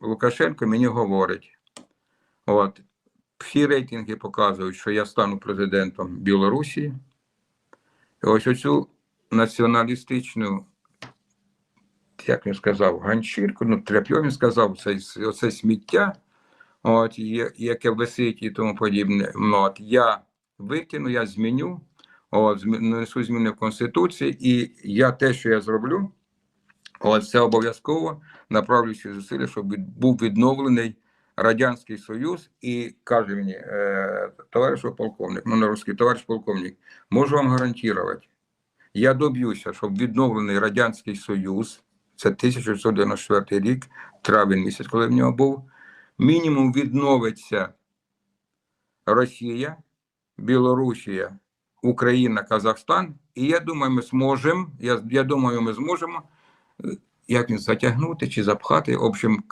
Лукашенко мені говорить: от, всі рейтинги показують, що я стану президентом Білорусі. І ось оцю націоналістичну, як він сказав, ганчірку, ну, тряп'ю він сказав, це, оце сміття, от, яке висить і тому подібне. Ну, от, я викину, я зміню, от, несу зміни в Конституції, і я те, що я зроблю, от, це обов'язково направлю всі зусилля, щоб був відновлений Радянський Союз, і каже мені, е, товариш полковник, ну на русский, товариш полковник, можу вам гарантувати, я доб'юся, щоб відновлений Радянський Союз, це 1994 рік, травень місяць, коли в нього був, мінімум відновиться Росія, Білорусія, Україна, Казахстан. І я думаю, ми зможемо. Я, я думаю, ми зможемо як він затягнути чи запхати. В общем,